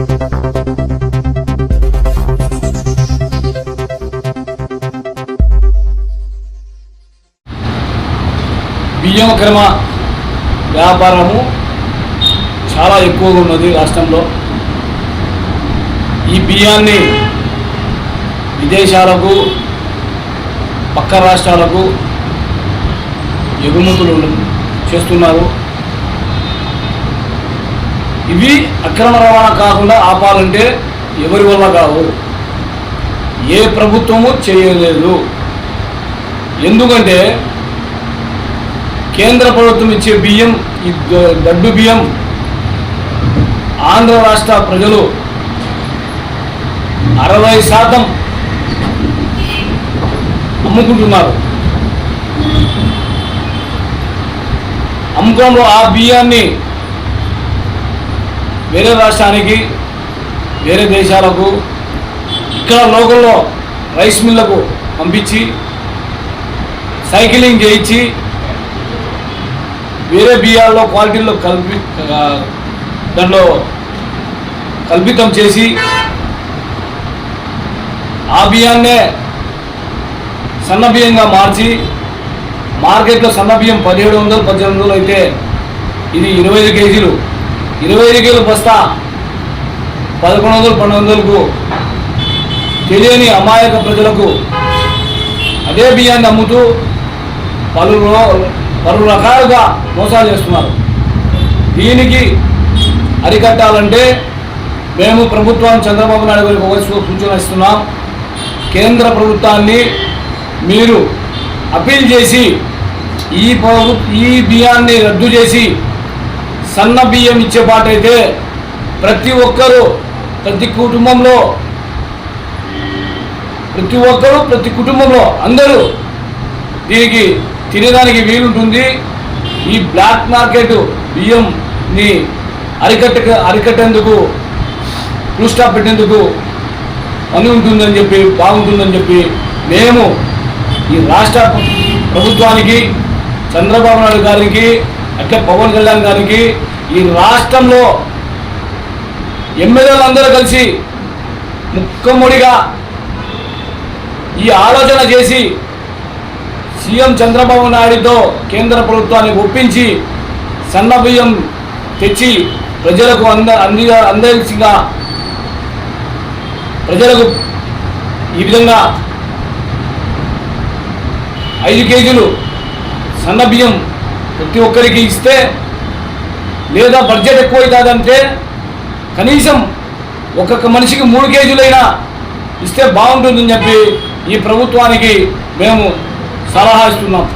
బియ్యం క్రమ వ్యాపారము చాలా ఎక్కువగా ఉన్నది రాష్ట్రంలో. ఈ బియ్యాన్ని విదేశాలకు పక్క రాష్ట్రాలకు ఎగుమతులు చేస్తున్నారు. ఇవి అక్రమ రవాణా కాకుండా ఆపాలంటే ఎవరి వల్ల కావు? ఏ ప్రభుత్వము చేయలేదు. ఎందుకంటే కేంద్ర ప్రభుత్వం ఇచ్చే బియ్యం ఈ దడ్డు బియ్యం ఆంధ్ర రాష్ట్ర ప్రజలు అరవై శాతం అమ్ముకుంటున్నారు. అమ్ముకోవడంలో ఆ బియ్యాన్ని వేరే రాష్ట్రానికి వేరే దేశాలకు ఇక్కడ లోకల్లో రైస్ మిల్లకు పంపించి సైకిలింగ్ చేయించి వేరే బియ్యాల్లో క్వాలిటీల్లో కల్పి దాంట్లో కల్పితం చేసి ఆ బియ్యాన్నే సన్న బియ్యంగా మార్చి మార్కెట్లో సన్న బియ్యం పదిహేడు వందలు పద్దెనిమిది వందలు అయితే ఇది ఇరవై ఐదు కేజీలు. ఇరవై ఐదు బస్తా పదకొండు వందలు పన్నెండు వందలకు తెలియని అమాయక ప్రజలకు అదే బియ్యాన్ని అమ్ముతూ పలు రో- పలు రకాలుగా మోసాలు చేస్తున్నారు. దీనికి అరికట్టాలంటే మేము ప్రభుత్వాన్ని చంద్రబాబు నాయుడు గారికి ఒక సూచన ఇస్తున్నాం. కేంద్ర ప్రభుత్వాన్ని మీరు అప్పీల్ చేసి ఈ ప్రభు ఈ బియ్యాన్ని రద్దు చేసి సన్న బియ్యం ఇచ్చే పాటైతే ప్రతి ఒక్కరూ ప్రతి కుటుంబంలో ప్రతి ఒక్కరూ ప్రతి కుటుంబంలో అందరూ దీనికి తినేదానికి వీలుంటుంది. ఈ బ్లాక్ మార్కెట్ బియ్యంని అరికట్ట అరికట్టేందుకు ఫుల్ స్టాప్ పెట్టేందుకు పని ఉంటుందని చెప్పి బాగుంటుందని చెప్పి మేము ఈ రాష్ట్ర ప్రభుత్వానికి చంద్రబాబు నాయుడు గారికి అట్లే పవన్ కళ్యాణ్ గారికి ఈ రాష్ట్రంలో ఎమ్మెల్యేలు అందరూ కలిసి ముక్కముడిగా ఈ ఆలోచన చేసి సీఎం చంద్రబాబు నాయుడుతో కేంద్ర ప్రభుత్వాన్ని ఒప్పించి సన్న బియ్యం తెచ్చి ప్రజలకు అంద అంది అందాల్సిందిగా ప్రజలకు ఈ విధంగా ఐదు కేజీలు సన్న బియ్యం ప్రతి ఒక్కరికి ఇస్తే లేదా బడ్జెట్ ఎక్కువ అవుతుందంటే కనీసం ఒక్కొక్క మనిషికి మూడు కేజీలైనా ఇస్తే బాగుంటుందని చెప్పి ఈ ప్రభుత్వానికి మేము సలహా ఇస్తున్నాం.